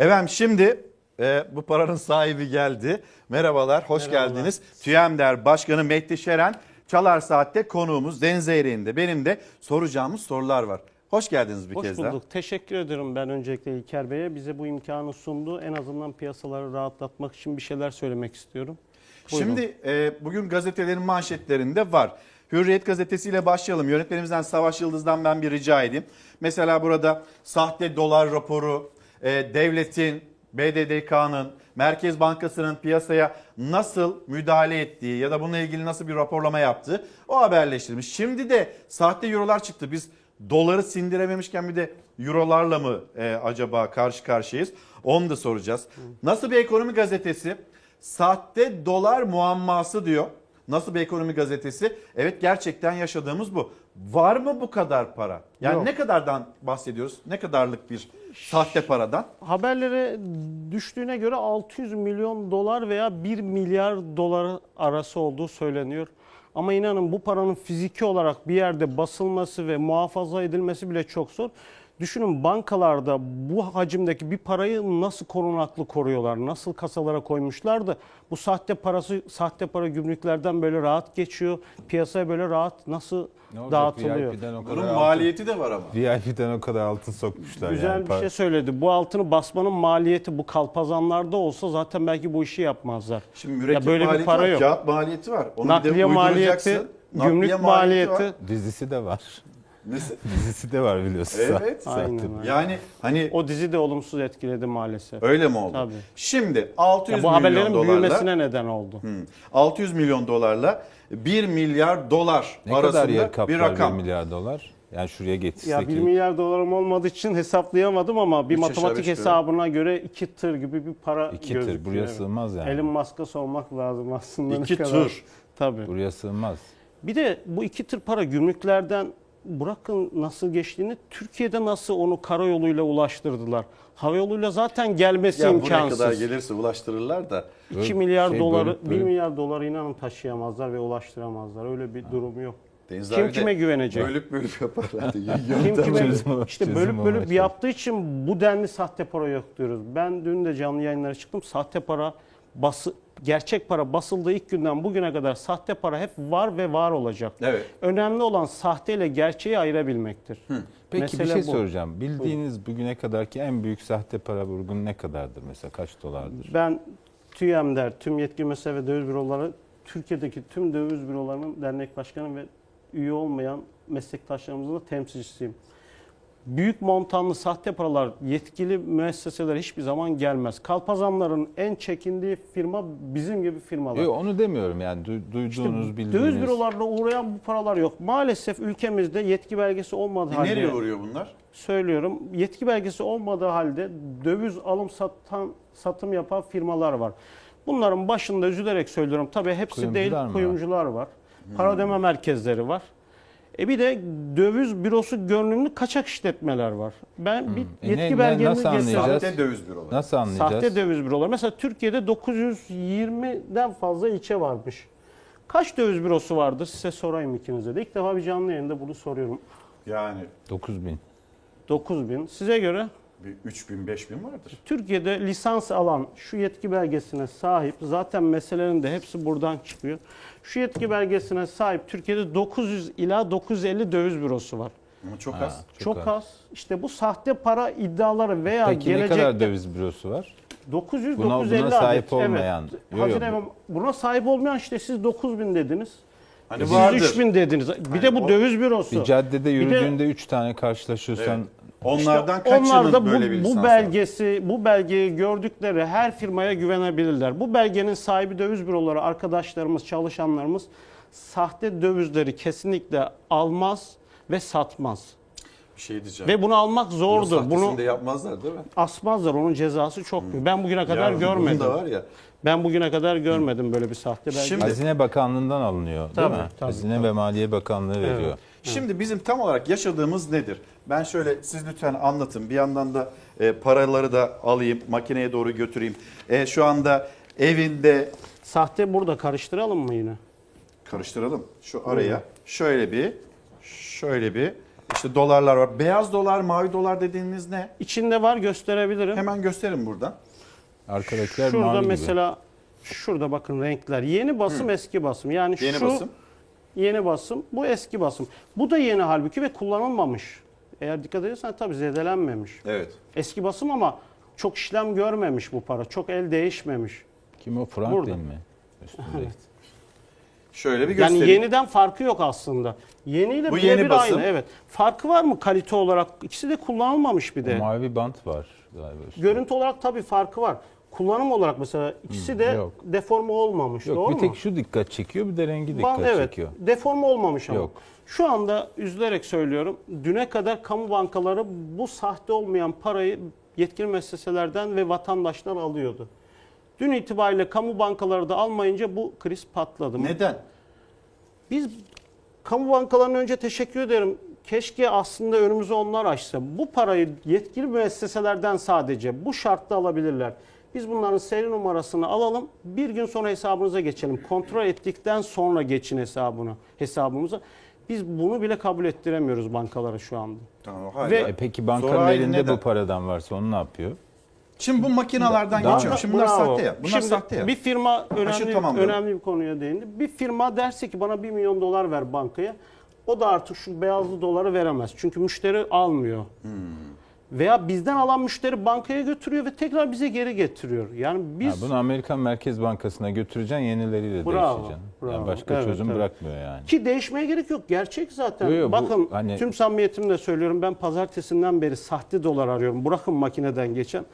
Efendim şimdi e, bu paranın sahibi geldi. Merhabalar, hoş Merhabalar. geldiniz. TÜYEMDER Başkanı Mehdi Şeren Çalar Saat'te konuğumuz Deniz Ereğli'nde. Benim de soracağımız sorular var. Hoş geldiniz bir Hoş kez bulduk. daha. Teşekkür ederim ben öncelikle İlker Bey'e. Bize bu imkanı sundu. En azından piyasaları rahatlatmak için bir şeyler söylemek istiyorum. Buyurun. Şimdi e, bugün gazetelerin manşetlerinde var. Hürriyet gazetesiyle başlayalım. Yönetmenimizden Savaş Yıldız'dan ben bir rica edeyim. Mesela burada sahte dolar raporu, e, devletin, BDDK'nın, Merkez Bankası'nın piyasaya nasıl müdahale ettiği ya da bununla ilgili nasıl bir raporlama yaptığı o haberleştirilmiş. Şimdi de sahte eurolar çıktı. Biz doları sindirememişken bir de eurolarla mı e, acaba karşı karşıyayız? Onu da soracağız. Nasıl bir ekonomi gazetesi? Sahte dolar muamması diyor. Nasıl bir ekonomi gazetesi? Evet gerçekten yaşadığımız bu. Var mı bu kadar para? Yani Yok. ne kadardan bahsediyoruz? Ne kadarlık bir sahte paradan? Haberlere düştüğüne göre 600 milyon dolar veya 1 milyar dolar arası olduğu söyleniyor. Ama inanın bu paranın fiziki olarak bir yerde basılması ve muhafaza edilmesi bile çok zor. Düşünün bankalarda bu hacimdeki bir parayı nasıl korunaklı koruyorlar, nasıl kasalara koymuşlar da bu sahte parası sahte para gümrüklerden böyle rahat geçiyor, piyasaya böyle rahat nasıl Ne olacak? dağıtılıyor. Bunun altın, maliyeti de var ama. VIP'den o kadar altın sokmuşlar Güzel yani. bir şey söyledi. Bu altını basmanın maliyeti bu kalpazanlarda olsa zaten belki bu işi yapmazlar. Şimdi mürekkep böyle bir maliyeti para var, yok. kağıt maliyeti var. Onu bir Nakliye de maliyeti, gümrük maliyeti. var. Dizisi de var. Nesi- Dizisi de var biliyorsun. Evet. Sahte. Aynen öyle. Yani hani O dizi de olumsuz etkiledi maalesef. öyle mi oldu? Tabii. Şimdi 600 Ya bu milyon haberlerin dolarla büyümesine neden oldu. Hı. 600 milyon dolarla 1 milyar dolar Ne kadar yer arasında kaplar bir rakam. 1 milyar dolar? Yani şuraya getirsek. Ya 1 milyar dolarım olmadığı için hesaplayamadım ama bir Üç aşağı matematik beş yukarı. hesabına göre 2 tır gibi bir para 2 gözüküyor. tır. Buraya Evet. sığmaz yani. Elon Musk'a sormak lazım aslında. ne İki kadar. tır. Tabii. Buraya sığmaz. Bir de bu iki tır para gümrüklerden bırakın nasıl geçtiğini Türkiye'de nasıl onu karayoluyla ulaştırdılar. Havayoluyla zaten gelmesi Ya buraya imkansız. kadar gelirse ulaştırırlar da. 2 Böyle milyar şey doları, bölüp 1 bölüp- milyar doları inanın taşıyamazlar ve ulaştıramazlar. Öyle bir durum yok. Deniz Kim kime güvenecek? Bölüp bölüp yaparlar. Kim kime işte bölüp bölüp yaptığı için bu denli sahte para yok diyoruz. Ben dün de canlı yayınlara çıktım. Sahte para bası gerçek para basıldığı ilk günden bugüne kadar sahte para hep var ve var olacak. Evet. Önemli olan sahte ile gerçeği ayırabilmektir. Peki Mesele bir şey bu. soracağım. Bildiğiniz bugüne kadarki en büyük sahte para vurgun ne kadardır mesela? Kaç dolardır? Ben TÜYEM'der, tüm yetki mesele ve döviz büroları, Türkiye'deki tüm döviz bürolarının dernek başkanı ve üye olmayan meslektaşlarımızın da temsilcisiyim. Büyük montanlı sahte paralar yetkili müesseselere hiçbir zaman gelmez. Kalpazanların en çekindiği firma bizim gibi firmalar. Yok onu demiyorum yani du- duyduğunuz bildiğiniz. Döviz bürolarına uğrayan bu paralar yok. Maalesef ülkemizde yetki belgesi olmadığı E, halde nereye uğruyor bunlar? söylüyorum. Yetki belgesi olmadığı halde döviz alım satan satım yapan firmalar var. Bunların başında üzülerek söylüyorum. Tabii hepsi Kuyumcular değil, mı var? kuyumcular var. Para ödeme merkezleri var. E bir de döviz bürosu görünümlü kaçak işletmeler var. Ben bir E ne- yetki ne- belgemi nasıl getirdim. anlayacağız? Sahte döviz büroları. Nasıl anlayacağız? Sahte döviz büroları. Mesela Türkiye'de 920'den fazla ilçe varmış. Kaç döviz bürosu vardır size sorayım ikinize de. İlk defa bir canlı yayında bunu soruyorum. Yani 9000. 9000. Size göre bir 3000 5000 vardır. Türkiye'de lisans alan şu yetki belgesine sahip zaten meselelerin de hepsi buradan çıkıyor. Şu yetki belgesine sahip Türkiye'de 900 ila 950 döviz bürosu var. Ama çok Ha, az. Çok, az. az. İşte bu sahte para iddiaları veya Peki ne gelecekte kadar döviz bürosu var? 900 Buna- 950 buna sahip adet. olmayan. Evet. Hazine bu- ve- buna sahip olmayan işte siz 9000 dediniz. Hani Siz vardır. 3000 dediniz. Bir Hani de bu o- döviz bürosu. Bir caddede de- yürüdüğünde 3 tane karşılaşıyorsan Evet. Onlardan İşte kaçının onlar da bu, böyle bir bu belgesi, bu belgeyi gördükleri her firmaya güvenebilirler. Bu belgenin sahibi döviz büroları, arkadaşlarımız, çalışanlarımız sahte dövizleri kesinlikle almaz ve satmaz. Bir şey diyeceğim. Ve bunu almak zordur. sahtesini Bunu de yapmazlar değil mi? asmazlar. Onun cezası çok büyük. Ben bugüne kadar Ya, görmedim. Da var ya. Ben bugüne kadar görmedim böyle bir sahte belge. Şimdi- Hazine Bakanlığı'ndan alınıyor değil Tabii, mi? tabii, Hazine tabii. ve Maliye Bakanlığı veriyor. Evet. Şimdi bizim tam olarak yaşadığımız nedir? Ben şöyle siz lütfen anlatın. Bir yandan da e, paraları da alayım, makineye doğru götüreyim. E, şu anda evinde Sahte burada karıştıralım mı yine? karıştıralım. Şu araya şöyle bir şöyle bir İşte dolarlar var. Beyaz dolar, mavi dolar dediğiniz ne? İçinde var gösterebilirim. Hemen gösterin burada. Arkadakiler Şurada mavi gibi. mesela şurada bakın renkler. Yeni basım, eski basım. Yani Yeni şu basım. Yeni basım, bu eski basım. Bu da yeni halbuki ve kullanılmamış. Eğer dikkat edersen tabii zedelenmemiş. Evet. Eski basım ama çok işlem görmemiş bu para. Çok el değişmemiş. Kim o Franklin Burada. mi? Üstünde. Şöyle bir göstereyim. Yani yeniden farkı yok aslında. Yeniyle Bu birebir yeni basım. aynı. Evet. Farkı var mı kalite olarak? İkisi de kullanılmamış bir O de. mavi bant var galiba. üstünde. Görüntü olarak tabii farkı var. Kullanım olarak mesela ikisi de yok. deforme olmamış. Yok doğru bir tek mu? şu dikkat çekiyor bir de rengi dikkat Ban- evet. çekiyor. Deforme olmamış ama. Yok. Şu anda üzülerek söylüyorum. Düne kadar kamu bankaları bu sahte olmayan parayı yetkili müesseselerden ve vatandaşlar alıyordu. Dün itibariyle kamu bankaları da almayınca bu kriz patladı. Neden? Biz kamu bankalarına önce teşekkür ederim. Keşke aslında önümüzü onlar açsa. Bu parayı yetkili müesseselerden sadece bu şartta alabilirler. Biz bunların seri numarasını alalım. Bir gün sonra hesabınıza geçelim. Kontrol ettikten sonra geçin hesabını, hesabımıza. Biz bunu bile kabul ettiremiyoruz bankalara şu anda. Tamam, hala. Ve- E peki bankanın elinde neden? bu paradan varsa onu ne yapıyor? Şimdi bu makinalardan Daha- geçiyorum. Şimdi bunlar Bravo. sahte ya. Bunlar Şimdi sahte ya. Bir firma önemli, tamamlıyorum. önemli bir konuya değindi. Bir firma derse ki bana 1 milyon dolar ver bankaya. O da artık şu beyazlı doları veremez. Çünkü müşteri almıyor. Hmm. Veya bizden alan müşteri bankaya götürüyor ve tekrar bize geri getiriyor. Yani biz Ha, bunu Amerikan Merkez Bankası'na götüreceksin yenileriyle Bravo, değiştireceksin. bravo. Yani başka Evet, çözüm evet. bırakmıyor yani. Ki değişmeye gerek yok. Gerçek zaten. Yo, yo, bu Bakın hani- tüm samimiyetimle söylüyorum. Ben pazartesinden beri sahte dolar arıyorum. Bırakın makineden geçen.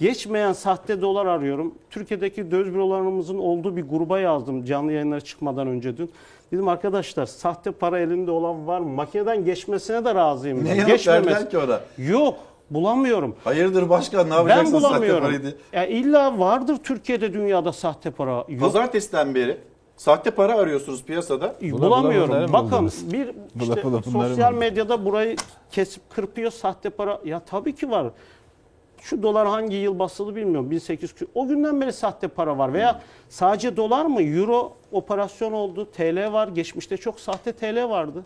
Geçmeyen sahte dolar arıyorum. Türkiye'deki döviz bürolarımızın olduğu bir gruba yazdım canlı yayınlara çıkmadan önce dün. Dedim arkadaşlar sahte para elinde olan var mı? Makineden geçmesine de razıyım. Ne ben. Geçmemesi- verdiler ki ona? Yok bulamıyorum. Hayırdır başkan ne Ben yapacaksın sahte bulamıyorum. parayı diye. Ya illa vardır Türkiye'de dünyada sahte para. Yok. Pazartesiden beri sahte para arıyorsunuz piyasada. Bula bulamıyorum. bula Bakın buldunuz? bir Bula işte bula mı sosyal medyada burayı kesip kırpıyor sahte para. Ya tabii ki var. Şu dolar hangi yıl basılı bilmiyorum. 1800 kü- o günden beri sahte para var veya sadece dolar mı? Euro operasyon oldu. TL var. Geçmişte çok sahte TL vardı.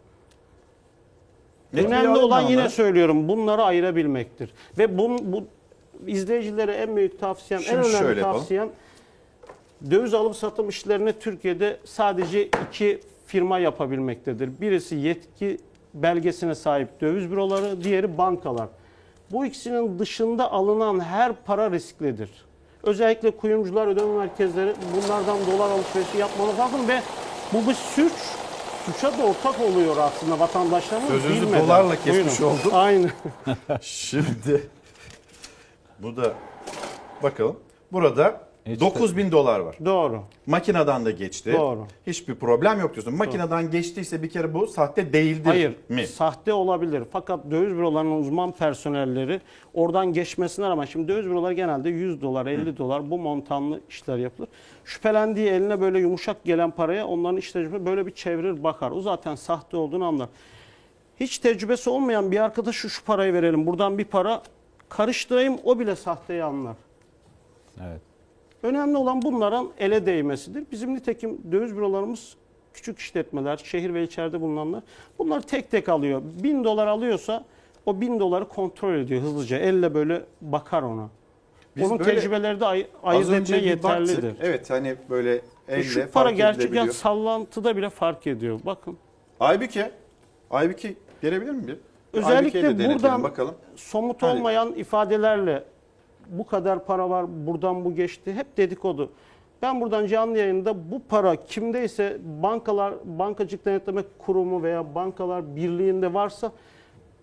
Bir Önemli olan yine onlara. söylüyorum bunları ayırabilmektir. Ve bu, bu izleyicilere en büyük tavsiyem, Şimdi en önemli yapalım. tavsiyem döviz alım satım işlerini Türkiye'de sadece iki firma yapabilmektedir. Birisi yetki belgesine sahip döviz büroları, diğeri bankalar. Bu ikisinin dışında alınan her para risklidir. Özellikle kuyumcular, ödeme merkezleri bunlardan dolar alışverişi yapmalı lazım ve bu bir suç. Suça da ortak oluyor aslında vatandaşlarımız Sözünüzü bilmeden. dolarla kesmiş Buyurun. oldum. Aynen. Şimdi bu da bakalım. Burada İşte- 9000 dolar var. Doğru. Makineden de geçti. Doğru. Hiçbir problem yok diyorsun. Makineden geçtiyse bir kere bu sahte değildir Hayır, mi? sahte olabilir. Fakat döviz bürolarının uzman personelleri oradan geçmesinler ama şimdi döviz büroları genelde 100 dolar, 50 dolar bu montanlı işler yapılır. Şüphelendiği eline böyle yumuşak gelen paraya onların iş tecrübe böyle bir çevirir bakar. O zaten sahte olduğunu anlar. Hiç tecrübesi olmayan bir arkadaşa şu parayı verelim. Buradan bir para karıştırayım o bile sahteyi anlar. Evet. Önemli olan bunların ele değmesidir. Bizim nitekim döviz bürolarımız küçük işletmeler, şehir ve ilçelerde bulunanlar bunlar tek tek alıyor. Bin dolar alıyorsa o bin doları kontrol ediyor hızlıca. Elle böyle bakar ona. Biz Onun böyle tecrübeleri de ay- ayırt etmeye bir baktık. yeterlidir. Evet hani böyle elle Şu para gerçekten sallantıda bile fark ediyor. Bakın. Aybüke. Aybüke gelebilir mi bir? Özellikle de denetelim buradan- bakalım. somut Hadi. olmayan ifadelerle bu kadar para var, buradan bu geçti. Hep dedikodu. Ben buradan canlı yayında bu para kimdeyse bankalar, bankacılık denetleme kurumu veya bankalar birliğinde varsa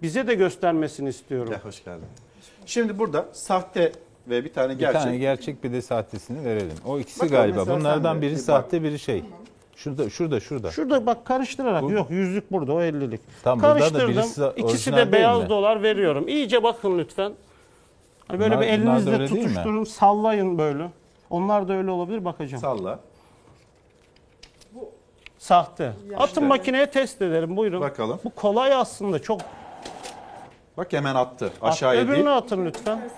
bize de göstermesini istiyorum. Ya hoş geldin. Şimdi burada sahte ve bir tane Bir gerçek. tane gerçek bir de sahtesini verelim. O ikisi Bakalım galiba. Bunlardan biri bir bak. sahte, biri şey. Şurada, şurada, şurada. Şurada bak karıştırarak Bu- yok yüzlük burada o 50'lik. Tam burada da Karıştırdım. birisi İkisi de beyaz dolar veriyorum. İyice bakın lütfen. Hani böyle Bunlar- bir bunlar da elinizle öyle değil mi? tutuşturun, sallayın böyle. Onlar da öyle olabilir bakacağım. Salla. Sahte. Atın makineye test edelim buyurun. Bakalım. Bu kolay aslında çok. Bak hemen attı. At, Aşağıya öbürünü değil. atın lütfen.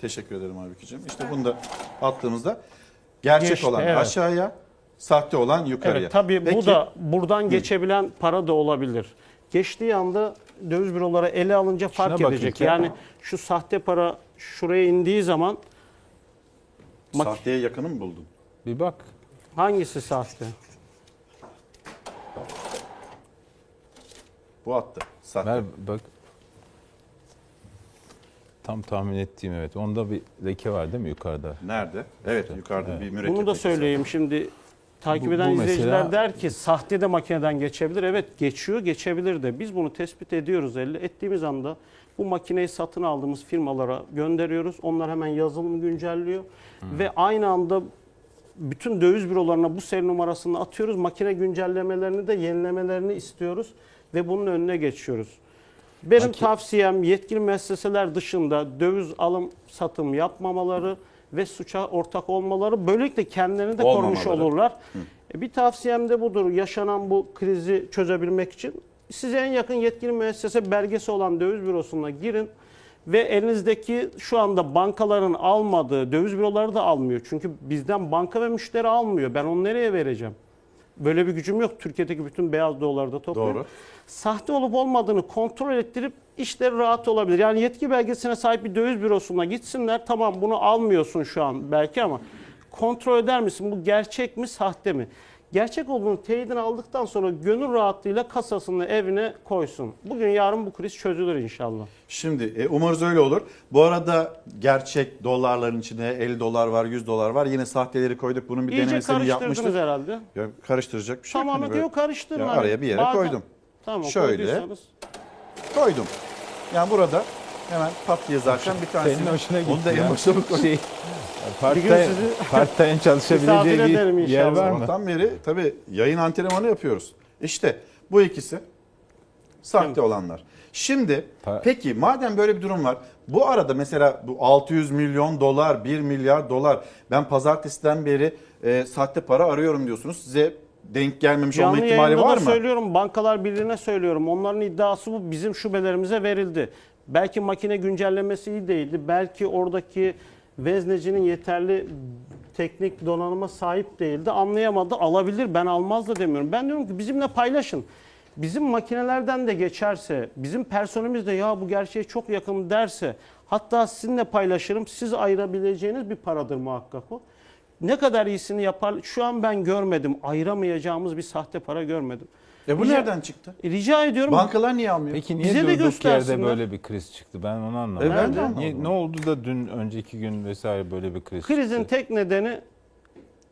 Teşekkür ederim Aybükeciğim. İşte bunu da attığımızda gerçek Geçti, olan evet. aşağıya, sahte olan yukarıya. Evet tabii bu Peki, da buradan geçebilen para da olabilir. geçtiği anda döviz büroları ele alınca fark Şuna edecek. Yani şu sahte para şuraya indiği zaman Sahteye yakını mı buldun? Bir bak. hangisi sahte? Bu attı. Sahte. Ver bak. Tam tahmin ettiğim evet. Onda bir leke var değil mi yukarıda? Nerede? Evet yukarıda bir mürekkep. Bunu da lekesi. söyleyeyim şimdi. Takip Bu- eden bu izleyiciler mesela- der ki sahte de makineden geçebilir. Evet geçiyor, geçebilir de. Biz bunu tespit ediyoruz elle. Ettiğimiz anda bu makineyi satın aldığımız firmalara gönderiyoruz. Onlar hemen yazılımı güncelliyor. Ve aynı anda bütün döviz bürolarına bu seri numarasını atıyoruz. Makine güncellemelerini de yenilemelerini istiyoruz ve bunun önüne geçiyoruz. Benim Maki- tavsiyem yetkili müesseseler dışında döviz alım satım yapmamaları ve suça ortak olmaları. Böylelikle kendilerini de korumuş Olmamaları. olurlar. E, Bir tavsiyem de budur. Yaşanan bu krizi çözebilmek için size en yakın yetkili müessese belgesi olan döviz bürosuna girin ve elinizdeki şu anda bankaların almadığı döviz büroları da almıyor. Çünkü bizden banka ve müşteri almıyor. Ben onu nereye vereceğim? Böyle bir gücüm yok. Türkiye'deki bütün beyaz doları da topluyorum. Doğru. Sahte olup olmadığını kontrol ettirip işleri rahat olabilir. Yani yetki belgesine sahip bir döviz bürosuna gitsinler. Tamam bunu almıyorsun şu an belki ama kontrol eder misin? Bu gerçek mi sahte mi? Gerçek olduğunu teyidini aldıktan sonra gönül rahatlığıyla kasasını evine koysun. Bugün yarın bu kriz çözülür inşallah. Şimdi e, umarız öyle olur. Bu arada gerçek dolarların içinde 50 dolar var, 100 dolar var. Yine sahteleri koyduk. Bunun bir İyice denemesini yapmıştık. herhalde. Ya, karıştıracak bir şey yok. Böyle- yok karıştırın. Ya hani. araya bir yere Bazen- koydum. Tamam Şöyle. koyduysanız. Koydum. Yani burada hemen pat diye zaten bir tanesi. Senin hoşuna gitti Onu da en ya. başa mı? Şey, Bir gün time, sizi- part Misafir çalışabileceği ederim bir yer inşallah. var mı? Sabahtan beri tabii yayın antrenmanı yapıyoruz. İşte bu ikisi sahte olanlar. Şimdi Pa- peki madem böyle bir durum var. Bu arada mesela bu 600 milyon dolar, 1 milyar dolar ben pazartesiden beri e, sahte para arıyorum diyorsunuz. Size denk gelmemiş olma Canlı ihtimali yayında var da mı? söylüyorum, Bankalar Birliği'ne söylüyorum. Onların iddiası bu. Bizim şubelerimize verildi. Belki makine güncellemesi iyi değildi. Belki oradaki veznecinin yeterli teknik donanıma sahip değildi. Anlayamadı. Alabilir. Ben almaz da demiyorum. Ben diyorum ki bizimle paylaşın. Bizim makinelerden de geçerse, bizim personelimiz de ya bu gerçeğe çok yakın derse, hatta sizinle paylaşırım, siz ayırabileceğiniz bir paradır muhakkak o. Ne kadar iyisini yapar, şu an ben görmedim, ayıramayacağımız bir sahte para görmedim. E bu Rica- nereden çıktı? Rica ediyorum. Bankalar niye almıyor? Peki niye Bize de durduk yerde göstersinler. böyle bir kriz çıktı? Ben onu anlamadım. E ben de Nerede? anlamadım. Niye, ne oldu da dün önceki gün vesaire böyle bir kriz Krizin çıktı? tek nedeni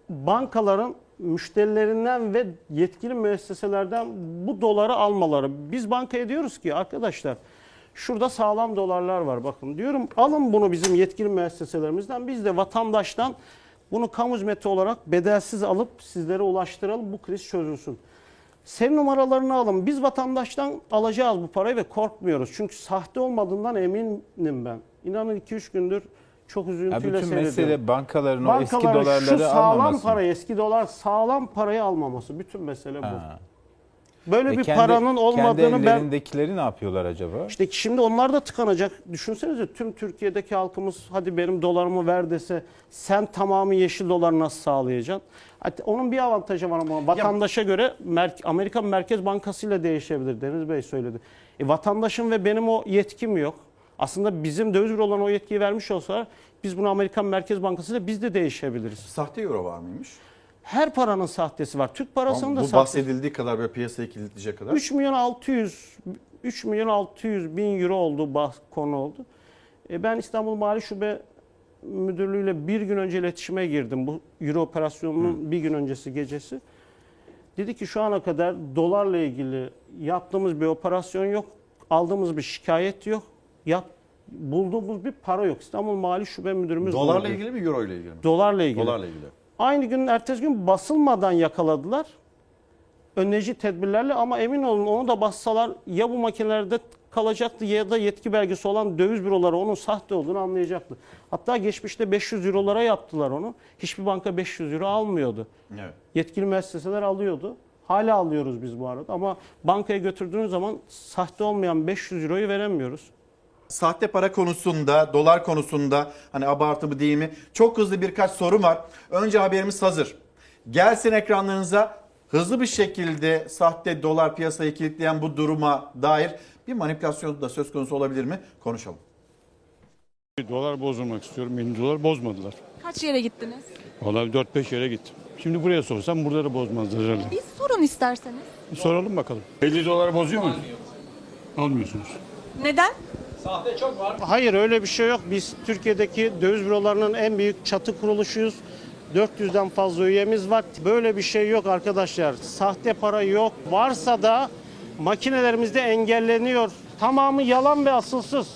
bankaların müşterilerinden ve yetkili müesseselerden bu doları almaları. Biz bankaya diyoruz ki arkadaşlar şurada sağlam dolarlar var bakın diyorum alın bunu bizim yetkili müesseselerimizden biz de vatandaştan bunu kamu hizmeti olarak bedelsiz alıp sizlere ulaştıralım bu kriz çözülsün. Seri numaralarını alın. Biz vatandaştan alacağız bu parayı ve korkmuyoruz. Çünkü sahte olmadığından eminim ben. İnanın 2-3 gündür çok üzüntüyle bütün seyrediyorum. mesele bankaların o eski Bankaların şu dolarları sağlam almaması. parayı, eski dolar sağlam parayı almaması. Bütün mesele bu. Ha. Böyle E bir kendi- paranın Kendi olmadığını ben ellerindekileri ne yapıyorlar acaba? işte şimdi onlar da tıkanacak. Düşünsenize tüm Türkiye'deki halkımız hadi benim dolarımı ver dese sen tamamı yeşil dolar nasıl sağlayacaksın? Hatta onun bir avantajı var ama vatandaşa göre Mer- Amerika Merkez Bankası ile değişebilir. Deniz Bey söyledi. E, vatandaşın ve benim o yetkim yok. Aslında bizim döviz bürolarına o yetkiyi vermiş olsalar biz bunu Amerikan Merkez Bankası ile biz de değişebiliriz. Sahte euro var mıymış? Her paranın sahtesi var. Türk parasının da bu sahtesi. bahsedildiği kadar böyle piyasayı kilitleyecek kadar. 3 milyon 600 3 milyon 600 bin euro oldu bah, konu oldu. E ben İstanbul Mali Şube Müdürlüğü'yle bir gün önce iletişime girdim. Bu euro operasyonunun bir gün öncesi gecesi. Dedi ki şu ana kadar dolarla ilgili yaptığımız bir operasyon yok. Aldığımız bir şikayet yok. Yap, bulduğumuz bir para yok. İstanbul Mali Şube Müdürümüz Dolarla buldu. ilgili mi euro ile ilgili mi? Dolarla ilgili. Dolarla ilgili. Aynı gün ertesi gün basılmadan yakaladılar. Önleyici tedbirlerle ama emin olun onu da bassalar ya bu makinelerde kalacaktı ya da yetki belgesi olan döviz büroları onun sahte olduğunu anlayacaktı. Hatta geçmişte 500 eurolara yaptılar onu. Hiçbir banka 500 euro almıyordu. Evet. Yetkili müesseseler alıyordu. Hala alıyoruz biz bu arada ama bankaya götürdüğünüz zaman sahte olmayan 500 euroyu veremiyoruz. Sahte para konusunda, dolar konusunda hani abartı mı değil mi? Çok hızlı birkaç soru var. Önce haberimiz hazır. Gelsin ekranlarınıza hızlı bir şekilde sahte dolar piyasayı kilitleyen bu duruma dair bir manipülasyon da söz konusu olabilir mi? Konuşalım. Dolar bozulmak istiyorum. Benim dolar bozmadılar. Kaç yere gittiniz? Vallahi 4-5 yere gittim. Şimdi buraya sorsam burada da bozmazlar herhalde. Bir sorun isterseniz. Bir soralım bakalım. 50 dolar bozuyor mu? Almıyorsunuz. Neden? Hayır öyle bir şey yok. Biz Türkiye'deki döviz bürolarının en büyük çatı kuruluşuyuz. 400'den fazla üyemiz var. Böyle bir şey yok arkadaşlar. Sahte para yok. Varsa da makinelerimizde engelleniyor. Tamamı yalan ve asılsız.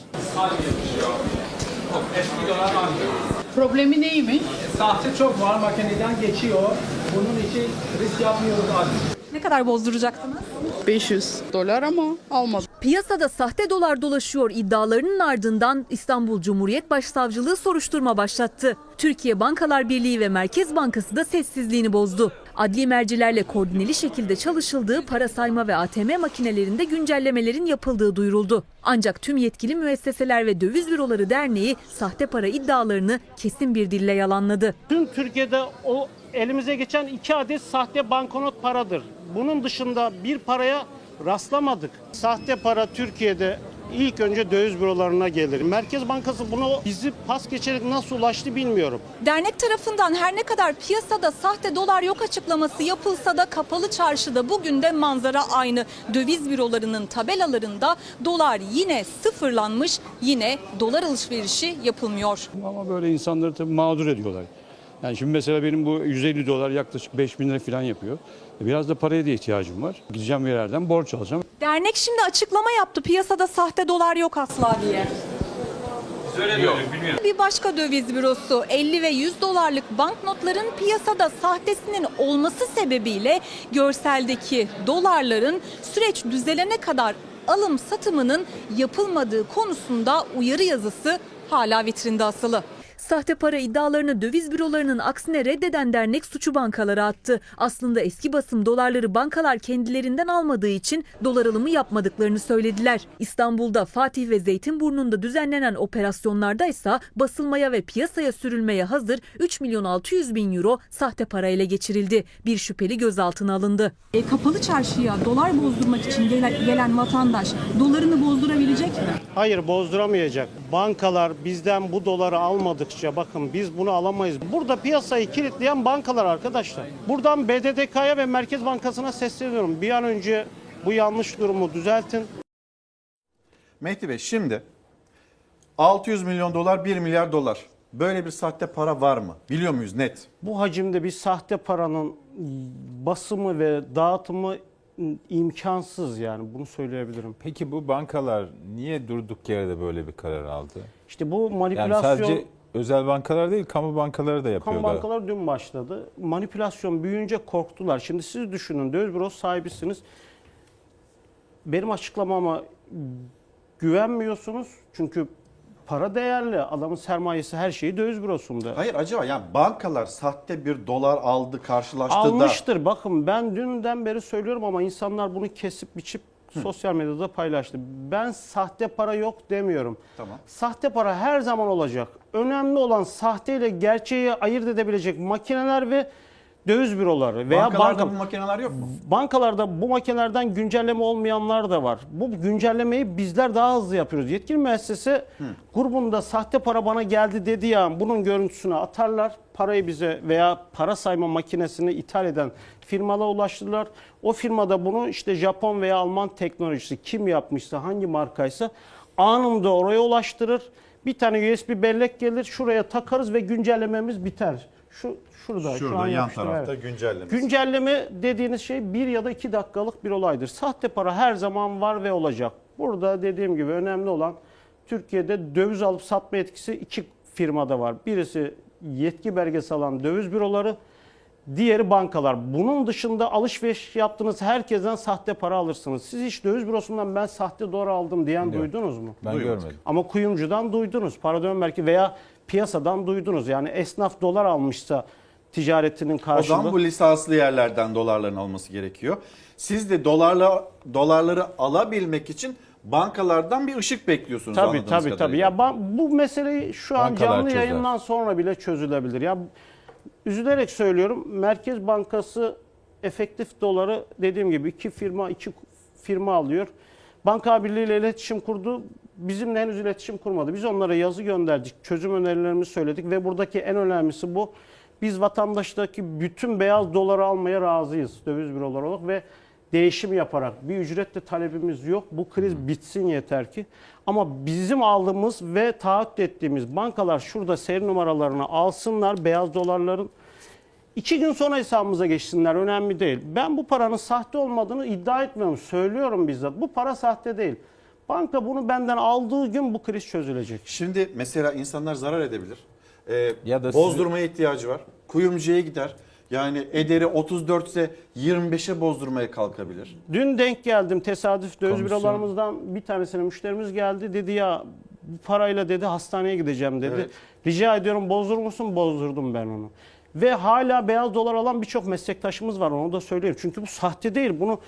Problemi neymiş? Sahte çok var makineden geçiyor. Bunun için risk yapmıyoruz artık. Ne kadar bozduracaktınız? 500 dolar ama almadım. Piyasada sahte dolar dolaşıyor iddialarının ardından İstanbul Cumhuriyet Başsavcılığı soruşturma başlattı. Türkiye Bankalar Birliği ve Merkez Bankası da sessizliğini bozdu. Adli mercilerle koordineli şekilde çalışıldığı para sayma ve ATM makinelerinde güncellemelerin yapıldığı duyuruldu. Ancak tüm yetkili müesseseler ve Döviz Büroları Derneği sahte para iddialarını kesin bir dille yalanladı. Tüm Türkiye'de o elimize geçen iki adet sahte banknot paradır. Bunun dışında bir paraya rastlamadık. Sahte para Türkiye'de ilk önce döviz bürolarına gelir. Merkez Bankası bunu bizi pas geçerek nasıl ulaştı bilmiyorum. Dernek tarafından her ne kadar piyasada sahte dolar yok açıklaması yapılsa da kapalı çarşıda bugün de manzara aynı. Döviz bürolarının tabelalarında dolar yine sıfırlanmış, yine dolar alışverişi yapılmıyor. Ama böyle insanları tabii mağdur ediyorlar. Yani şimdi mesela benim bu 150 dolar yaklaşık 5 bin lira falan yapıyor. E Biraz da paraya da ihtiyacım var. Gideceğim bir yerden borç alacağım. Dernek şimdi açıklama yaptı piyasada sahte dolar yok asla diye. Bir başka döviz bürosu 50 ve 100 dolarlık banknotların piyasada sahtesinin olması sebebiyle görseldeki dolarların süreç düzelene kadar alım satımının yapılmadığı konusunda uyarı yazısı hala vitrinde asılı. Sahte para iddialarını döviz bürolarının aksine reddeden dernek suçu bankalara attı. Aslında eski basım dolarları bankalar kendilerinden almadığı için dolar alımı yapmadıklarını söylediler. İstanbul'da Fatih ve Zeytinburnu'nda düzenlenen operasyonlarda ise basılmaya ve piyasaya sürülmeye hazır 3 milyon 600 bin euro sahte para ele geçirildi. Bir şüpheli gözaltına alındı. E, kapalı çarşıya dolar bozdurmak için gelen, gelen vatandaş dolarını bozdurabilecek mi? Hayır bozduramayacak. Bankalar bizden bu doları almadıkça bakın biz bunu alamayız. Burada piyasayı kilitleyen bankalar arkadaşlar. Buradan BDDK'ya ve Merkez Bankası'na sesleniyorum. Bir an önce bu yanlış durumu düzeltin. Mehdi Bey şimdi 600 milyon dolar 1 milyar dolar. Böyle bir sahte para var mı? Biliyor muyuz net? Bu hacimde bir sahte paranın basımı ve dağıtımı imkansız yani bunu söyleyebilirim. Peki bu bankalar niye durduk yerde böyle bir karar aldı? İşte bu Yani manipülasyon sadece özel bankalar değil, kamu bankaları da Kamu yapıyorlar. bankalar dün başladı. Manipülasyon büyüyünce korktular. Şimdi siz düşünün döviz bürosu sahibisiniz. Benim açıklamama güvenmiyorsunuz. Çünkü para değerli. Adamın sermayesi her şeyi döviz bürosunda. Hayır acaba yani bankalar sahte bir dolar aldı karşılaştı da Almıştır. Bakın ben dünden beri söylüyorum ama insanlar bunu kesip biçip sosyal medyada paylaştı. Ben sahte para yok demiyorum. Tamam. Sahte para her zaman olacak. Önemli olan sahte ile gerçeği ayırt edebilecek makineler ve döviz büroları veya bankalarda banka bu makineler yok mu? Bankalarda bu makinelerden güncelleme olmayanlar da var. Bu güncellemeyi bizler daha hızlı yapıyoruz. Yetkili müessese grubunda sahte para bana geldi dediği an bunun görüntüsünü atarlar. Parayı bize veya para sayma makinesini ithal eden firmalara ulaştırırlar. O firmada bunu işte Japon veya Alman teknolojisi kim yapmışsa hangi markaysa anında oraya ulaştırır. Bir tane USB bellek gelir şuraya takarız ve güncellememiz biter. Şu şurada, şu Şurada an yan tarafta evet. güncelleme. Güncelleme dediğiniz şey bir ya da iki dakikalık bir olaydır. Sahte para her zaman var ve olacak. Burada dediğim gibi önemli olan Türkiye'de döviz alıp satma etkisi iki firmada var. Birisi yetki belgesi alan döviz büroları, diğeri bankalar. Bunun dışında alışveriş yaptığınız herkesten sahte para alırsınız. Siz hiç döviz bürosundan ben sahte dolar aldım diyen Yok. duydunuz mu? Ben Duymadık. görmedim. Ama kuyumcudan duydunuz. Para dön belki veya piyasadan duydunuz. Yani esnaf dolar almışsa ticaretinin O karşılığı. zaman bu lisanslı yerlerden dolarların alması gerekiyor. Siz de dolarla dolarları alabilmek için bankalardan bir ışık bekliyorsunuz Tabii anladığımız tabii tabii. kadarıyla. Ya ba- bu meseleyi şu an Bankalar canlı çözer. yayından sonra bile çözülebilir. Ya üzülerek söylüyorum. Merkez Bankası efektif doları dediğim gibi iki firma iki firma alıyor. Banka Birliği ile iletişim kurdu. Bizimle henüz iletişim kurmadı. Biz onlara yazı gönderdik. Çözüm önerilerimizi söyledik ve buradaki en önemlisi bu. Biz vatandaştaki bütün beyaz doları almaya razıyız döviz büroları olarak ve değişim yaparak bir ücretle talebimiz yok. Bu kriz bitsin yeter ki. Ama bizim aldığımız ve taahhüt ettiğimiz bankalar şurada seri numaralarını alsınlar beyaz dolarların. İki gün sonra hesabımıza geçsinler önemli değil. Ben bu paranın sahte olmadığını iddia etmiyorum. Söylüyorum bizzat. Bu para sahte değil. Banka bunu benden aldığı gün bu kriz çözülecek. Şimdi mesela insanlar zarar edebilir. Ee, Ya da bozdurmaya ihtiyacı var. Kuyumcuya gider. Yani ederi 34 ise 25'e bozdurmaya kalkabilir. Dün denk geldim tesadüf döviz Komisyon. bürolarımızdan bir tanesine müşterimiz geldi. Dedi ya bu parayla dedi hastaneye gideceğim dedi. Evet. Rica ediyorum bozdurur musun? Bozdurdum ben onu. Ve hala beyaz dolar alan birçok meslektaşımız var onu da söyleyeyim. Çünkü bu sahte değil. Bunu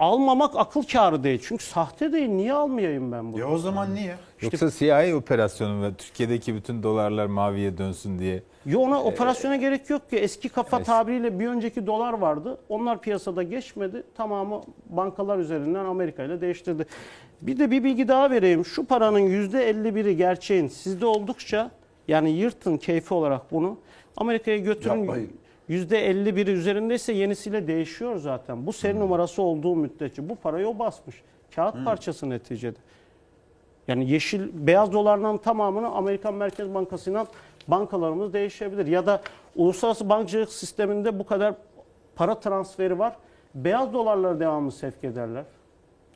almamak akıl kârı değil. Çünkü sahte değil. Niye almayayım ben bunu? Ya o zaman niye? Yoksa CIA operasyonu ve Türkiye'deki bütün dolarlar maviye dönsün diye. Yo ona operasyona gerek yok ki. Eski kafa Es- tabiriyle bir önceki dolar vardı. Onlar piyasada geçmedi. Tamamı bankalar üzerinden Amerika ile değiştirdi. Bir de bir bilgi daha vereyim. Şu paranın %51'i gerçeğin sizde oldukça yani yırtın keyfi olarak bunu. Amerika'ya götürün. Yapmayın. %51'i üzerindeyse yenisiyle değişiyor zaten. Bu seri numarası olduğu müddetçe. Bu parayı o basmış. Kağıt parçası neticede. Yani yeşil, beyaz dolarların tamamını Amerikan Merkez Bankası'yla bankalarımız değişebilir. Ya da uluslararası bankacılık sisteminde bu kadar para transferi var. Beyaz dolarları devamlı sevk ederler.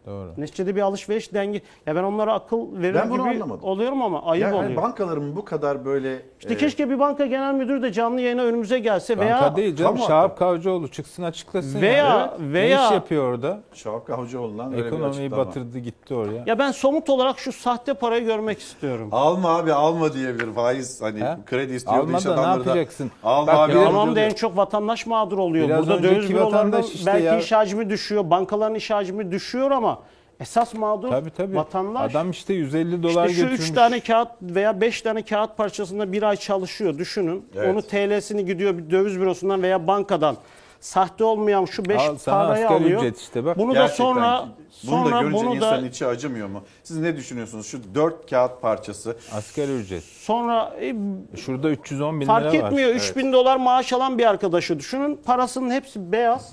Doğru. Neticede bir alışveriş dengi. Ya ben onlara akıl verir Ben bunu gibi anlamadım. oluyorum ama ayıp Yani oluyor. bankaların bu kadar böyle işte e, keşke bir banka genel müdürü de canlı yayına önümüze gelse Banka veya değil canım. Kamu Şahap Kavcıoğlu çıksın açıklasın. Veya- ya. veya- Ne iş yapıyor orada? Şavak Avcıoğlu'ndan öyle bir Ekonomiyi açıklama. batırdı gitti oraya. ya ben somut olarak şu sahte parayı görmek istiyorum. Alma abi alma diyebilir faiz hani He? kredi istiyordu iş Alma da ne adamları da. yapacaksın? Alma Bak abi alma Tamam da en çok vatandaş mağdur oluyor. Biraz Burada önceki döviz bürolarının vatandaş işte belki ya. iş hacmi düşüyor, bankaların iş hacmi düşüyor ama esas mağdur Tabii tabii. vatandaş. Adam işte 150 dolar işte şu götürmüş. üç tane kağıt veya beş tane kağıt parçasında bir ay çalışıyor düşünün. Evet. Onu TL'sini gidiyor bir döviz bürosundan veya bankadan sahte olmayan şu beş Al sana parayı asgari alıyor. ücret işte bak. Bunu da Gerçekten sonra bunu da sonra görünce bunu da insanın içi acımıyor mu? Siz ne düşünüyorsunuz? Şu dört kağıt parçası Asgari ücret. sonra e, Şurada 310 bin Fark lira var. etmiyor. 3000 dolar maaş alan bir arkadaşı düşünün. Parasının hepsi beyaz.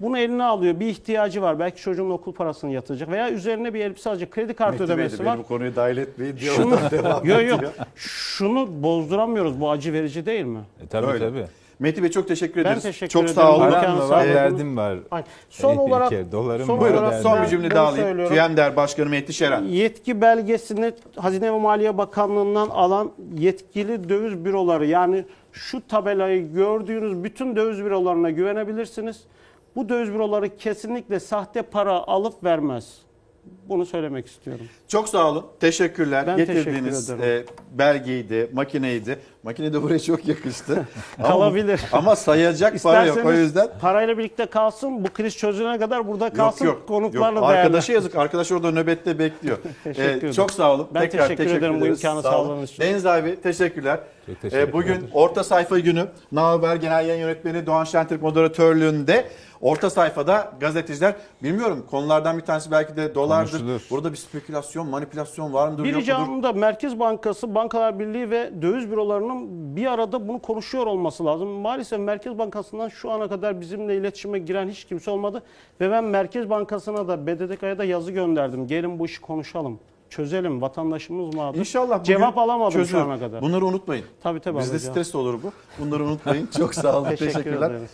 Bunu eline alıyor. Bir ihtiyacı var. Belki çocuğun okul parasını yatıracak veya üzerine bir elbise alacak. Kredi kartı Mehdi Bey de ödemesi beni var. bu konuyu dahil etmeyin diye Şunu, oradan devam yok ediyor. yok. Şunu bozduramıyoruz. Bu acı verici değil mi? E, tabii Öyle. tabii. Mehdi Bey çok teşekkür Ben ederiz. teşekkür çok ederim. sağ olun. Param var, olun. derdim var. Aynen. Son olarak dolarım son var, Buyurun son ben bir cümle daha alayım. TÜYENDER Başkanı Mehdi Şeren. Yetki belgesini Hazine ve Maliye Bakanlığı'ndan alan yetkili döviz büroları yani şu tabelayı gördüğünüz bütün döviz bürolarına güvenebilirsiniz. Bu döviz büroları kesinlikle sahte para alıp vermez. Bunu söylemek istiyorum. Çok sağ olun. Teşekkürler. Ben Getirdiğiniz teşekkür ederim. e, belgeydi, makineydi. Makine de buraya çok yakıştı. Ama- Kalabilir. Ama sayacak para yok. O İsterseniz yüzden parayla birlikte kalsın. Bu kriz çözülene kadar burada kalsın. yok yok. Konuklarla yok. Arkadaşa yazık. Arkadaş orada nöbette bekliyor. Teşekkür Ee, ederim. çok sağ olun. Ben teşekkür ederim bu ederiz. imkanı Sağ olun. sağladığınız için. Deniz abi teşekkürler. Çok teşekkür Ee, bugün ederim. orta sayfa günü Ne Haber Genel Yayın Yönetmeni Doğan Şentürk moderatörlüğünde orta sayfada gazeteciler bilmiyorum konulardan bir tanesi belki de dolardır. Konuşulur. Burada bir spekülasyon, manipülasyon var mıdır Bir yok mudur? ricam da Merkez Bankası, Bankalar Birliği ve döviz bürolarının bir arada bunu konuşuyor olması lazım. Maalesef Merkez Bankası'ndan şu ana kadar bizimle iletişime giren hiç kimse olmadı. Ve ben Merkez Bankası'na da BDDK'ya da yazı gönderdim. Gelin bu işi konuşalım. Çözelim. Vatandaşımız mağdur. İnşallah Cevap alamadım çözülür. şu ana kadar. Bunları unutmayın. Tabii tabii Bizde stres olur bu. Bunları unutmayın. Çok sağ olun. Teşekkür Teşekkürler. ederiz.